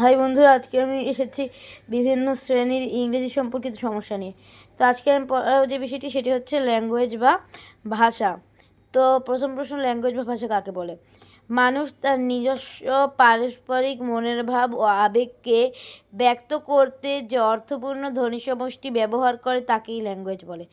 High বন্ধুরা, আজকে আমি এসেছি বিভিন্ন শ্রেণির ইংরেজি সম্পর্কিত সমস্যা নিয়ে। তো আজকে আমি পড়ার যে বিষয়টি, সেটি হচ্ছে ল্যাঙ্গুয়েজ বা ভাষা। তো প্রথম প্রশ্ন ল্যাঙ্গুয়েজ বা ভাষা কাকে বলে? মানুষ তার নিজস্ব পারস্পরিক মনের ভাব ও আবেগকে ব্যক্ত করতে যে অর্থপূর্ণ ধ্বনি সমষ্টি ব্যবহার করে তাকেই ল্যাঙ্গুয়েজ বলে।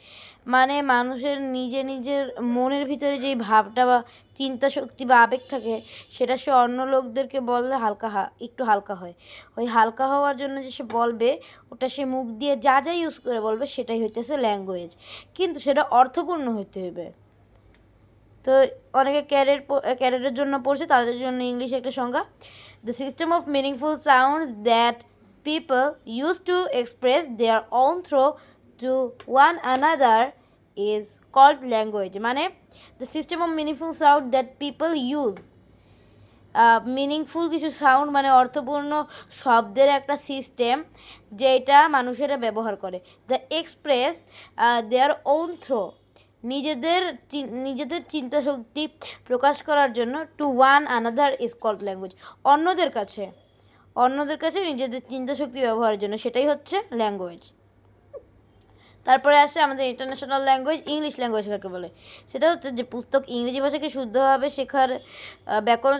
মানে মানুষের নিজে নিজের মনের ভিতরে যেই ভাবটা বা চিন্তা শক্তি বা আবেগ থাকে, সেটা সে অন্য লোকদেরকে বললে হালকা হা, একটু হালকা হয়। ওই হালকা হওয়ার জন্য যে সে বলবে, ওটা সে মুখ দিয়ে যা যা ইউজ করে বলবে, সেটাই হইতেছে ল্যাঙ্গুয়েজ কিন্তু সেটা অর্থপূর্ণ হইতে হবে তো অনেকে ক্যারেট ক্যারেটের জন্য পড়ছে, তাদের জন্য ইংলিশ একটা সংজ্ঞা। The system of meaningful sound that people use to express their own throw to one another is called language মানে the system of meaningful sound that people use meaningful কিছু সাউন্ড মানে অর্থপূর্ণ শব্দের একটা সিস্টেম যেটা মানুষেরা ব্যবহার করে। The express their own throw নিজেদের নিজেদের চিন্তা শক্তি প্রকাশ করার জন্য to one another is called language অন্যদের কাছে অন্যদের কাছে নিজেদের চিন্তা শক্তি ব্যবহারের জন্য সেটাই হচ্ছে ল্যাঙ্গুয়েজ তারপরে আসে আমাদের ইন্টারন্যাশনাল ল্যাঙ্গুয়েজ ইংলিশ ল্যাঙ্গুয়েজ কাকে বলে? সেটা হচ্ছে যে পুস্তক ইংরেজি ভাষাকে শুদ্ধভাবে শেখার ব্যাকরণ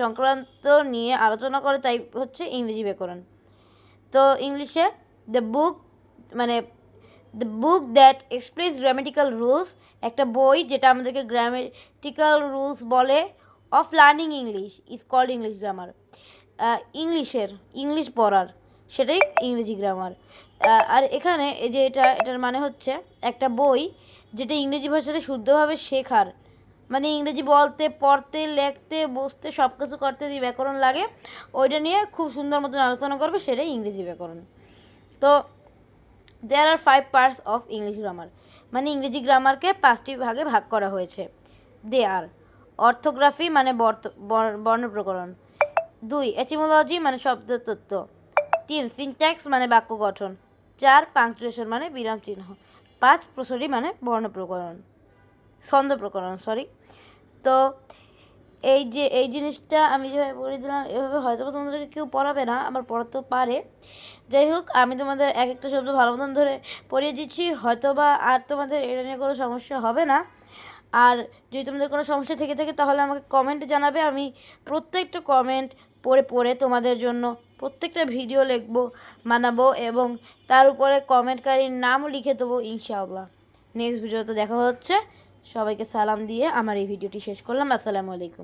সংক্রান্ত নিয়ে আলোচনা করে, তাই হচ্ছে ইংরেজি ব্যাকরণ। তো ইংলিশে দ্য বুক মানে the book that explains grammatical rules একটা বই যেটা আমাদেরকে গ্রামেটিক্যাল রুলস বলে of learning English is called English grammar ইংলিশের, ইংলিশ পড়ার, সেটাই ইংরেজি গ্রামার আর এখানে এই যে এটা, এটার মানে হচ্ছে একটা বই যেটা ইংরেজি ভাষাটা শুদ্ধভাবে শেখার। মানে ইংরেজি বলতে, পড়তে, লিখতে বসতে সব কিছু করতে যে ব্যাকরণ লাগে, ওইটা নিয়ে খুব সুন্দর মতন আলোচনা করবে, সেটাই ইংরেজি ব্যাকরণ। তো there are five parts of English grammar মানে ইংরেজি গ্রামারকে পাঁচটি ভাগে ভাগ করা হয়েছে। দে আর অর্থোগ্রাফি মানে বর্ণপ্রকরণ দুই এচিমোলজি মানে শব্দ তত্ত্ব। তিন সিনট্যাক্স মানে বাক্য গঠন। চার পাংচুয়েশন মানে বিরাম চিহ্ন। পাঁচ, প্রসরি মানে বর্ণ প্রকরণ। ছন্দ প্রকরণ সরি তো এই যে, এই জিনিসটা আমি যেভাবে পড়ে দিলাম, এভাবে হয়তো তোমাদেরকে কেউ পড়াবে না আমার পড়াতেও পারে। যাই হোক, আমি তোমাদের এক একটা শব্দ ভালো মতন ধরে পড়িয়ে দিচ্ছি, হয়তো বা আর তোমাদের এটা নিয়ে কোনো সমস্যা হবে না। আর যদি তোমাদের কোনো সমস্যা থেকে থাকে, তাহলে আমাকে কমেন্টে জানাবে, আমি প্রত্যেকটা কমেন্ট পড়ে পড়ে তোমাদের জন্য প্রত্যেকটা ভিডিও লিখব বানাবো এবং তার উপরে কমেন্টকারীর নামও লিখে দেবো, ইনশাআল্লাহ। নেক্সট ভিডিওতে দেখা হচ্ছে। সবাইকে সালাম দিয়ে আমার এই ভিডিওটি শেষ করলাম। আসসালামু আলাইকুম।